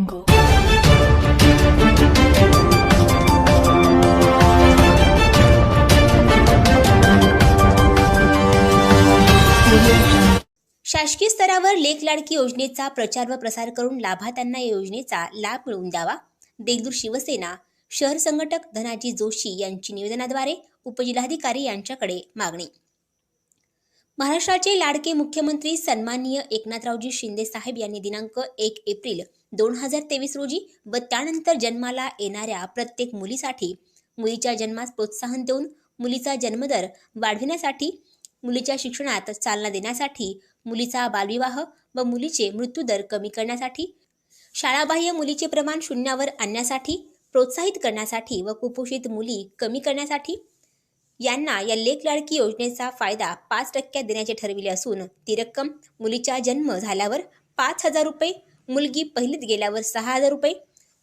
शासकीय स्तरावर लेख लाडकी योजनेचा प्रचार व प्रसार करून लाभार्थ्यांना या योजनेचा लाभ मिळवून द्यावा. देगदूर शिवसेना शहर संघटक धनाजी जोशी यांची निवेदनाद्वारे उपजिल्हाधिकारी यांच्याकडे मागणी. महाराष्ट्राचे लाडके मुख्यमंत्री सन्माननीय एकनाथरावजी शिंदे साहेब यांनी दिनांक एक एप्रिल दोन हजार तेवीस रोजी व त्यानंतर जन्माला येणाऱ्या प्रत्येक मुलीसाठी मुलीच्या जन्मास प्रोत्साहन देऊन मुलीचा जन्मदर वाढविण्यासाठी मुलीच्या शिक्षणात चालना देण्यासाठी मुलीचा बालविवाह व मुलीचे मृत्यूदर कमी करण्यासाठी शाळाबाह्य मुलीचे प्रमाण शून्यावर आणण्यासाठी प्रोत्साहित करण्यासाठी व कुपोषित मुली कमी करण्यासाठी यांना या लेख लाडकी योजनेचा फायदा पाच टक्क्यात देण्याचे ठरविले असून ती रक्कम मुलीचा जन्म झाल्यावर पाच हजार रुपये मुलगी पहिलीत गेल्यावर सहा हजार रुपये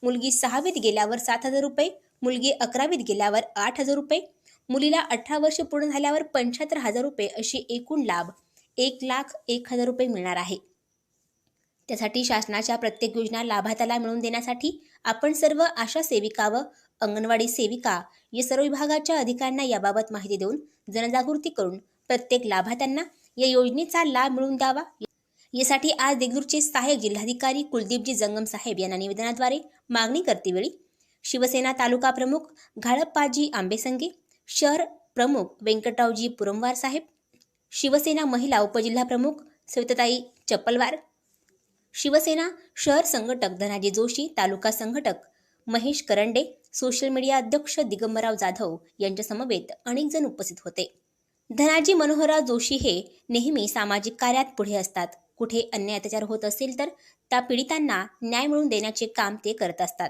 मुलगी सहावीत गेल्यावर सात हजार रुपये मुलगी अकरावीत गेल्यावर आठ हजार रुपये मुलीला अठरा वर्ष पूर्ण झाल्यावर पंच्याहत्तर हजार रुपये अशी एकूण लाभ एक लाख एक हजार रुपये मिळणार आहे. त्यासाठी शासनाच्या प्रत्येक योजना लाभार्थ्याला मिळवून देण्यासाठी आपण सर्व आशा सेविका व अंगणवाडी सेविका या सर्व विभागाच्या अधिकाऱ्यांना याबाबत माहिती देऊन जनजागृती करून प्रत्येक लाभार्थ्यांना या योजनेचा लाभ मिळवून द्यावा. यासाठी आज देगलूरचे सहाय्यक जिल्हाधिकारी कुलदीपजी जंगम साहेब यांना निवेदनाद्वारे मागणी करतेवेळी शिवसेना तालुका प्रमुख घाळप्पाजी आंबेसंगे शहर प्रमुख व्यंकटरावजी पुरमवार साहेब शिवसेना महिला उपजिल्हा प्रमुख सविताताई चप्पलवार शिवसेना शहर संघटक धनाजी जोशी तालुका संघटक महेश करंडे सोशल मीडिया अध्यक्ष दिगंबरराव जाधव यांच्या समवेत अनेक जण उपस्थित होते. धनाजी मनोहरराव जोशी हे नेहमी सामाजिक कार्यात पुढे असतात. कुठे अन्याय अत्याचार होत असेल तर त्या पीडितांना न्याय मिळवून देण्याचे काम ते करत असतात.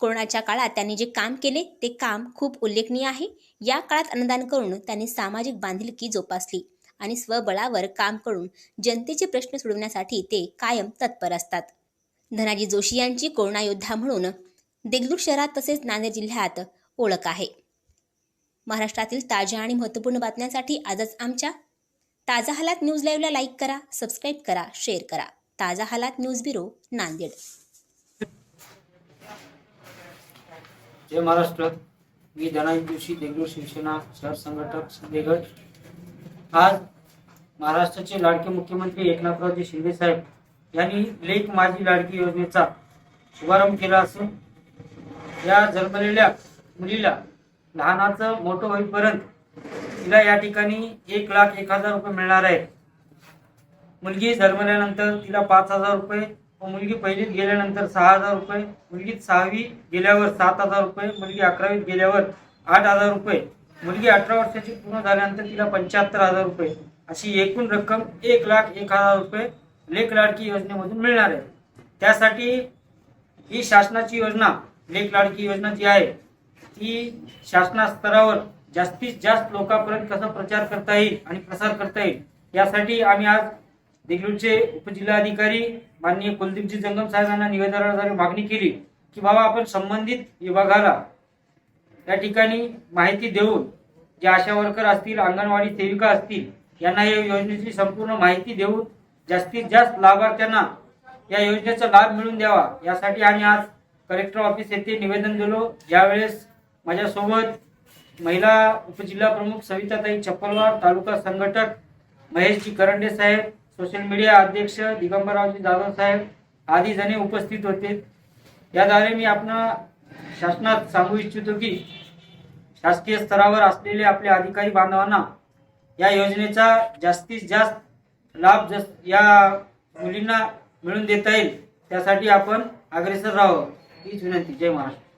कोरोनाच्या काळात त्यांनी जे काम केले ते काम खूप उल्लेखनीय आहे. या काळात अन्नदान करून त्यांनी सामाजिक बांधिलकी जोपासली आणि स्वबळावर काम करून जनतेचे प्रश्न सोडवण्यासाठी ते कायम तत्पर असतात. धनाजी जोशी यांची कोरोना योद्धा म्हणून देगलूर शहरात तसेच नांदेड जिल्ह्यात ओळख आहे. महाराष्ट्रातील ताज्या आणि महत्त्वपूर्ण बातम्यांसाठी आजच आमच्या ताजा हालात न्यूज लाईव्हला लाईक करा सबस्क्राईब करा शेअर करा. ताजा हालात न्यूज ब्युरो नांदेड. जय महाराष्ट्र. मी धनाजी जोशी देगलूर शिवसेना शहर संघटक शिंदेगड आज महाराष्ट्राचे लाडके मुख्यमंत्री एकनाथरावजी शिंदे साहेब यांनी लेख माझी लाडकी योजनेचा शुभारंभ केला असून या जन्मलेल्या मुलीला लहानाचं मोठं होईपर्यंत तिला या ठिकाणी एक लाख एक हजार रुपये मिळणार आहे मुलगी जन्मल्यानंतर तिला पाच हजार रुपये व मुलगी पहिलीत गेल्यानंतर सहा हजार रुपये मुलगी सहावी गेल्यावर सात हजार रुपये मुलगी अकरावीत गेल्यावर आठ हजार रुपये मुलगी अठरा वर्षाची पूर्ण झाल्यानंतर तिला पंच्याहत्तर हजार रुपये अशी एकूण रक्कम एक लाख एक हजार रुपये लेख लाडकी योजनेमधून मिळणार आहे. त्यासाठी ही शासनाची योजना लेख लाडकी योजना जी आहे ती शासना स्तरावर जास्तीत जास्त लोकांपर्यंत कसा प्रचार करता येईल आणि प्रसार करता येईल यासाठी आम्ही आज देगलूरचे उपजिल्हाधिकारी माननीय कुलदीपजी जंगम साहेबांना निवेदनाद्वारे मागणी केली की बाबा आपण संबंधित विभागाला या ठिकाणी माहिती देऊन जे आशा वर्कर असतील अंगणवाडी सेविका असतील यांना या योजनेची संपूर्ण माहिती देऊन जास्तीत जास्त लाभार्थ्यांना या योजनेचा लाभ मिळवून द्यावा यासाठी आम्ही आज कलेक्टर ऑफिस येथे निवेदन दिलो. यावेळेस माझ्यासोबत महिला उपजिल्हा प्रमुख सविताताई चप्पलवार तालुका संघटक महेशजी करंडे साहेब सोशल मीडिया अध्यक्ष दिगंबररावजी जाधव साहेब आदी जणे उपस्थित होते. याद्वारे मी आपणा शासनात सांगू इच्छितो की शासकीय स्तरावर असलेले आपले अधिकारी बांधवांना या योजनेचा जास्तीत जास्त लाभ जस या मुलींना मिळून देता येईल त्यासाठी आपण अग्रेसर राहावं हीच विनंती जय महाराष्ट्र Go.